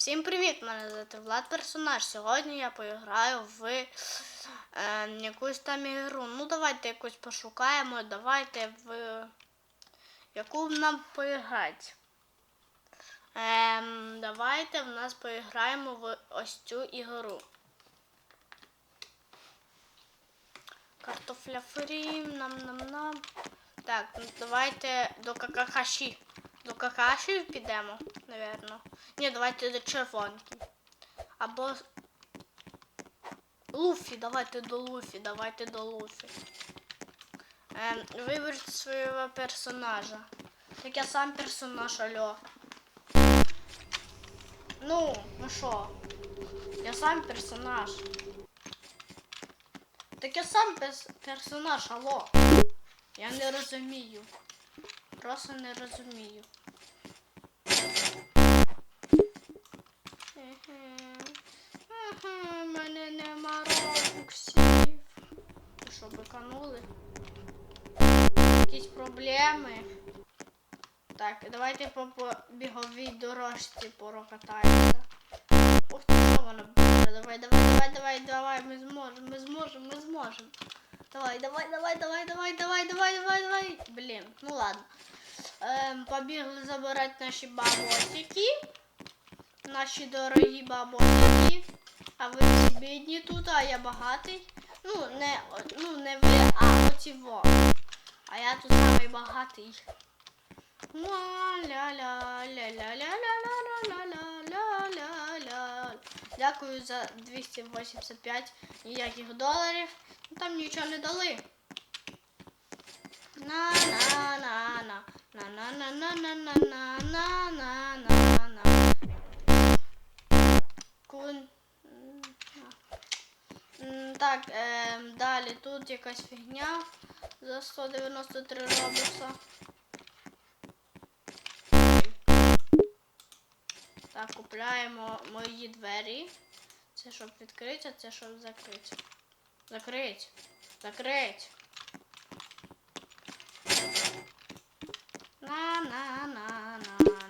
Всім привіт! Мене звати Влад Персонаж. Сьогодні я поіграю в е, якусь там ігру. Ну, давайте якусь пошукаємо. Давайте в яку нам поіграти. Ем, давайте в нас поіграємо в ось цю ігру. Картофля фрі, нам-нам-нам. Так, ну давайте до какахаші. До какаші підемо, напевно. Ні, давайте до червонки. Або. Луфі, давайте до Луфі, давайте до Луфі. Ем, виберіть свого персонажа. Так я сам персонаж, алло. Ну, ну що? Я сам персонаж. Так я сам персонаж, алло. Я не розумію. Просто не розумію. Еге, мене нема робоксів. Ви що, биканули? Якісь проблеми? Так, давайте по біговій дорожці прокатаємося. Ух що воно буде? Давай, давай, давай, давай, давай, ми зможемо, ми зможемо, ми зможемо. Давай, давай, давай, давай, давай, давай, давай, давай, давай. Блін, ну ладно. Ем, побігли забирати наші бабосики. Наші дорогі бабосики. А ви бідні тут, а я багатий. Ну, не, ну, не ви, а оці во. А я тут самий багатий. Ла-ля-ля-ля-ля-ля-ля-ля-ля-ля-ля. Дякую за 285 ніяких доларів. Ну, Там нічого не дали. На на на на на на на на на на на на на на Кун. Так, далі тут якась фігня за 193 робокса. Так, купляємо мої двері. Це щоб відкрити, а це щоб закрити. Закрить. Закрить. На на на на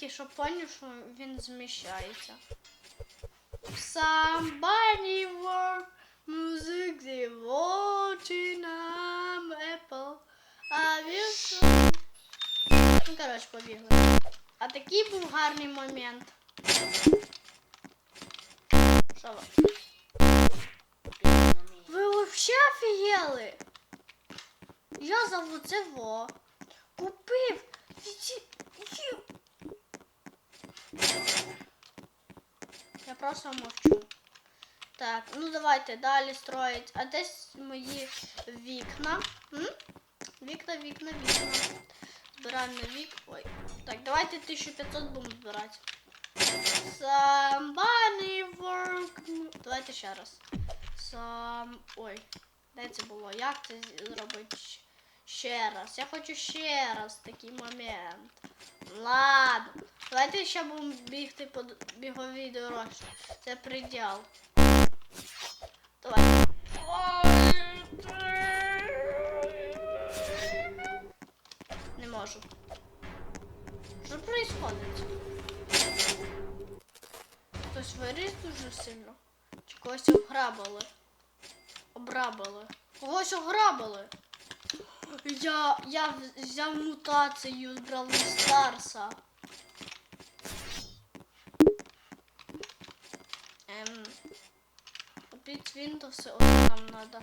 я тільки що поняв, що він зміщається. Somebody work music, they watching am Apple. А він... Ну, коротше, побігли. А такий був гарний момент. Що ви? Ви вообще офігели? Я за це во. Купив. Ці- Я просто мовчу. Так, ну давайте далі строїть. А десь мої вікна. М? Вікна, вікна, вікна. Збираємо на вік. Ой. Так, давайте 1500 будемо збирати. Somebody work. Давайте ще раз. Some... Ой. Де це було? Як це зробити? Ще раз. Я хочу ще раз такий момент. Ладно. Давайте ще будемо бігти по біговій дорожці. Це приділ. Давай. Не можу. Що происходить? Хтось виріс дуже сильно. Чи когось ограбили? Обрабили. Когось ограбили. Я, я взяв мутацію з Бравл Старса. Ем, купить Windows, ось нам надо.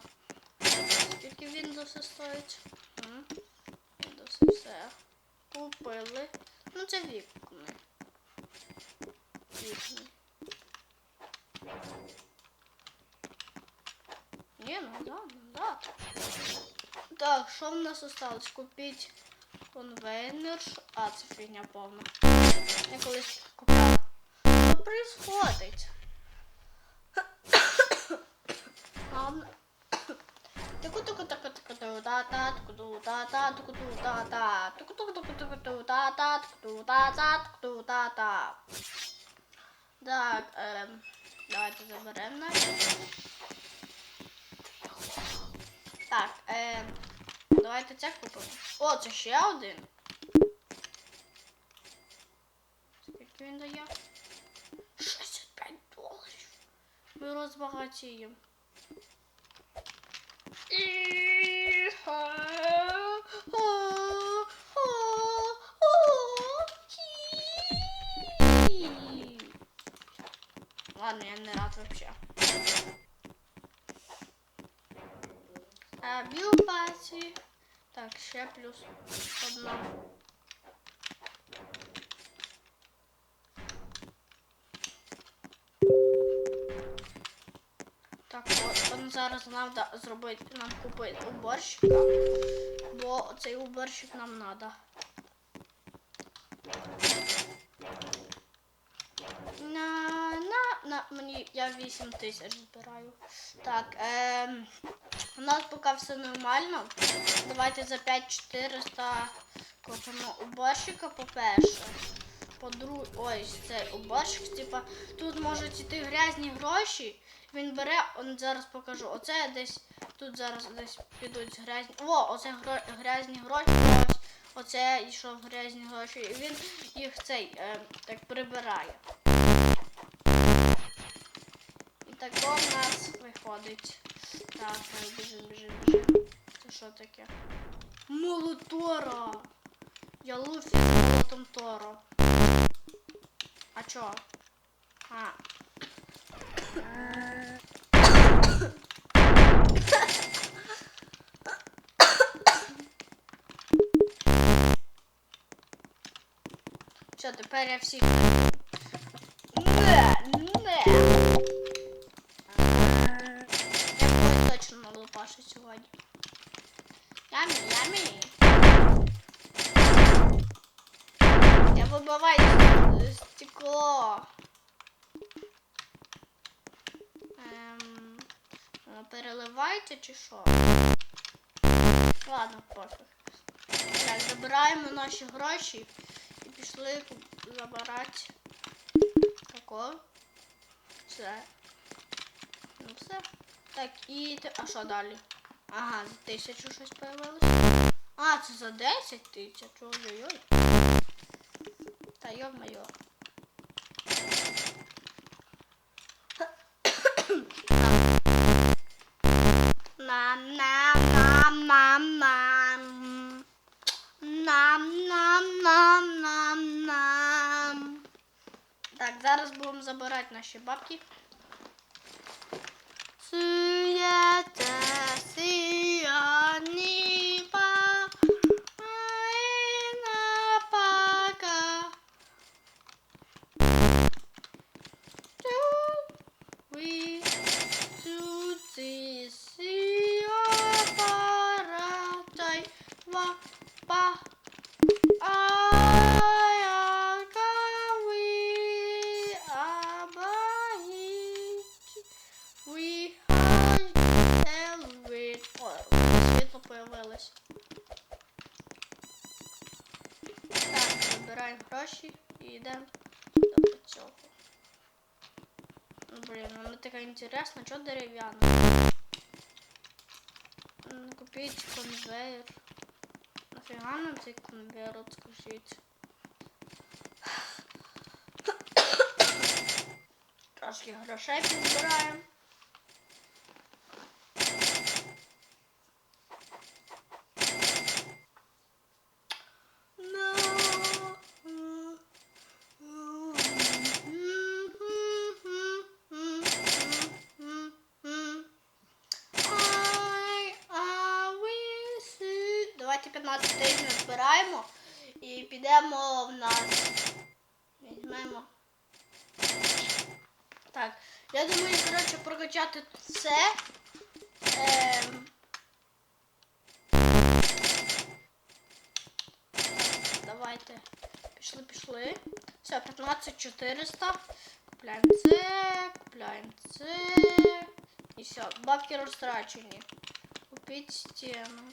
Скільки Windows стоїть? М? Windows все. Купили. Ну це вікна. Вікна. Ні, ну да, ну да. Так, що в нас осталось? Купіть конвейнер. А, це фігня повна. Я колись купляла. Що происходить? Таку таку вот-та, та таку ту та туда-та. та таку таку вот-та, та таку ту та та Так, ем, давайте заберемо на. Так, ем давайте це купимо. О, це ще один. Скільки він дає? 65 доларів. Ми розбагатіємо. Ладно, я не рад вообще. А, біопаці. Так, ще плюс одна. Так, от, зараз треба зробити, нам купити уборщика, бо цей уборщик нам треба. На, на, мені, я 8 тисяч збираю. Так, ем, у нас поки все нормально. Давайте за 5400 купимо уборщика, по-перше. По-друге, ось цей уборщик, типа, тут можуть іти грязні гроші. Він бере, он зараз покажу. Оце десь, тут зараз десь підуть грязні. О, оце грязні гроші. Ось, оце йшов грязні гроші. І він їх цей е, так прибирає. Тако в нас виходить. Так, біжим, біжим, біжим. Це що таке? Молотора! Я Луфі з молотом Торо. А чо? А. Все, тепер я всіх. Не, не. Ямі, ямі. Я вибиваю стекло. Ем, переливайте чи що? Ладно, пофіг. Так, забираємо наші гроші і пішли забирати тако. Все. Ну все. Так, і а що далі? Ага, за тисячу щось появилось. А, це за 10 тисяч. Ой-ой-ой. Та йо-моє. Нам, нам, нам, нам, нам. Нам, нам, нам, нам, нам. Так, зараз будемо забирати наші бабки. Світло появилось. Так, забираємо гроші і йдемо до цього. Ну, Блин, ну мне такая интересно, что деревянно? Купить конвейер. Нафига нам цей конвейер, скажіть? Трошки грошей підбираємо. Ай, а ви си- Давайте 15 тижнів збираємо і підемо в нас. Візьмемо. Так, я думаю, коротше, прокачати це. Ем... давайте. Пішли, пішли. Все, 15 400. Купляємо це, купляємо це. І все, бабки розтрачені. Купіть стіну.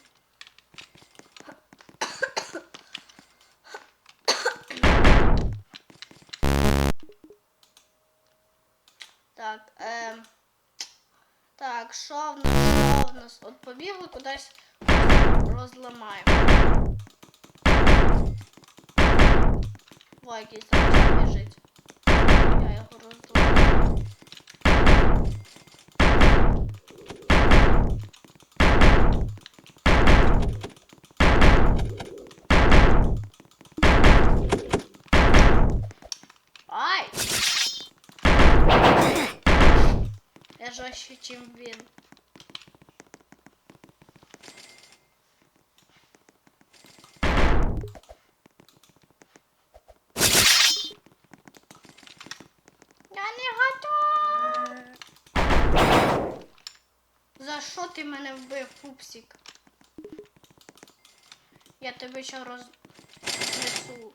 Так, що в нас? Що в нас? От побігли кудись розламаємо. Ой, якийсь біжить. Я його розламаю. Жорстче, чим він. Я не готов. За що ти мене вбив, пупсик? Я тебе ще рознесу.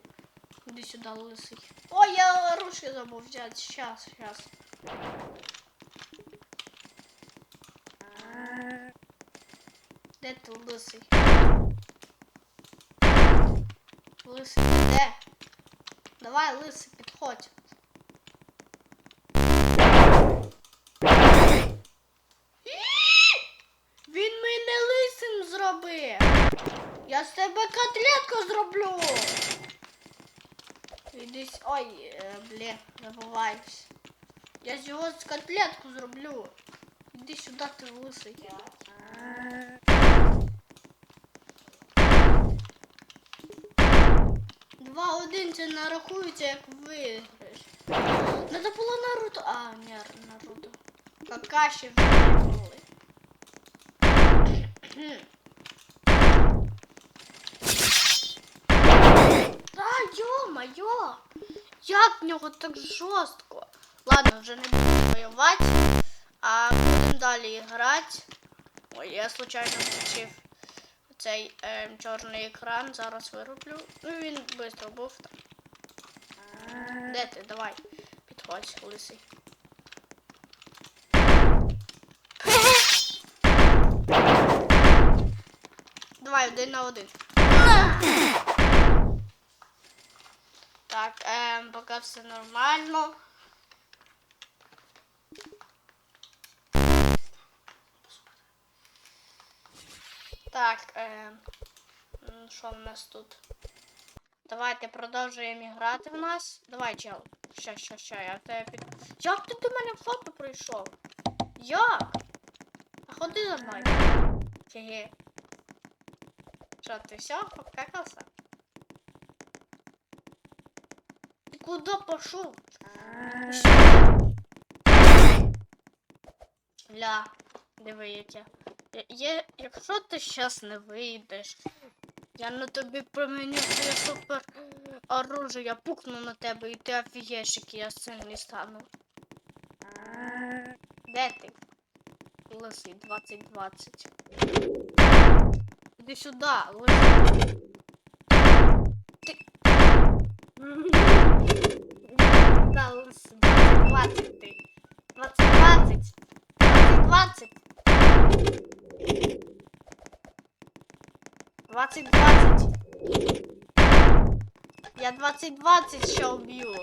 Іди сюди, лисий. Ой, я рушки забув взяти. Щас, щас. Де ти лисий? Лисий, де? Давай, лисий, підходь. Він мене лисим зробив. Я з тебе котлетку зроблю. Ідись. Ой, е, блін, забуваюсь. Я з його котлетку зроблю. Іди сюди, ти лисий. Два один це нарахується як виграш. Надо було Наруто. А, ні, Наруто. Какаші виграли. Та йо-моє! Як в нього так жорстко? Ладно, вже не буду воювати, а будемо далі грати. Ой, я случайно включив цей е, чорний екран, зараз вироблю. Ну він швидко був там. Де ти? Давай, підходь, лисий. Давай, один на один. Так, ем, поки все нормально. Так, м, що в нас тут? Давайте продовжуємо грати в нас. Давай, чел. Ща, ща, ща, я тебе під. Як ти до мене в фото прийшов? Як? А ходи за мною. Хе-хе. Що, ти все, покакався? Ти куди пішов? Ля, диви яке. Я- Є, якщо ти щас не вийдеш, я на тобі променю своє супер е, оружие, я пукну на тебе і ти офігєш, який я сильний стану. Де ти? Лисий 2020. Іди сюди, лисий. Ти. Да, лисий, 2020 ти. 2020. 2020. 2020. Я 2020 ще уб'ю.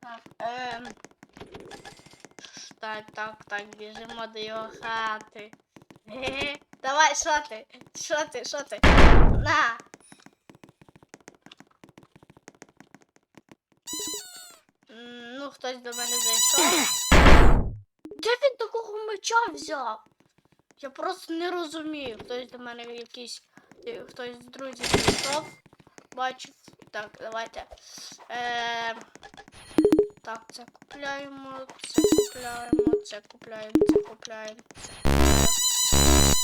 Так, ем. Так, так, так, біжимо до його хати. Давай, що ти? Що ти? Що ти? На! Хтось до мене зайшов. Де він такого меча взяв? Я просто не розумію. Хтось до мене якийсь. е, Хтось з друзів зайшов. Бачив. Так, давайте. Е, так, це купляємо, це купляємо, це купляємо, це купляємо.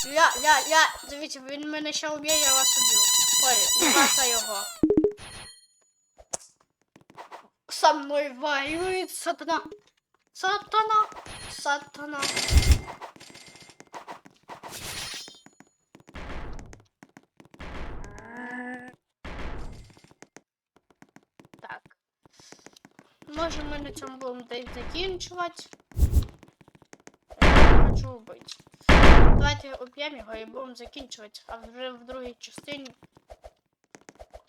Ля, ля, ля, дивіться, він мене ще вб'є, я вас уб'ю. Ой, не його. Со мною воюет сатана. Сатана, сатана. Так. Може ми на цьому будемо десь закінчувати. Хочу вбити. Давайте об'ємо його і будемо закінчувати, а вже в другій частині.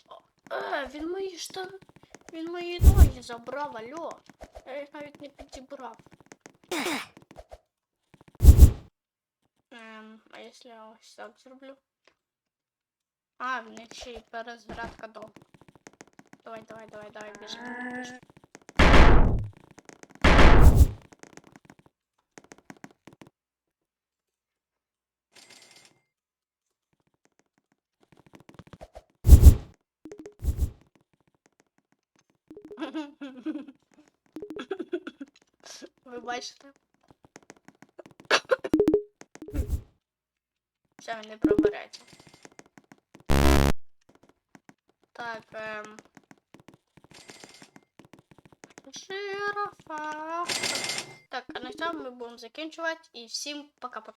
О, Е, він мої штани. Він мої ноги забрав, алло. Я їх навіть не підібрав. Ем, а якщо я ось так зроблю? А, в них ще й перезарядка довго. Давай, давай, давай, давай, біжи, Ви бачите? Все, він не пробереться. Так, ем. Жирафа. Так, а на цьому ми будемо закінчувати. І всім пока-пока.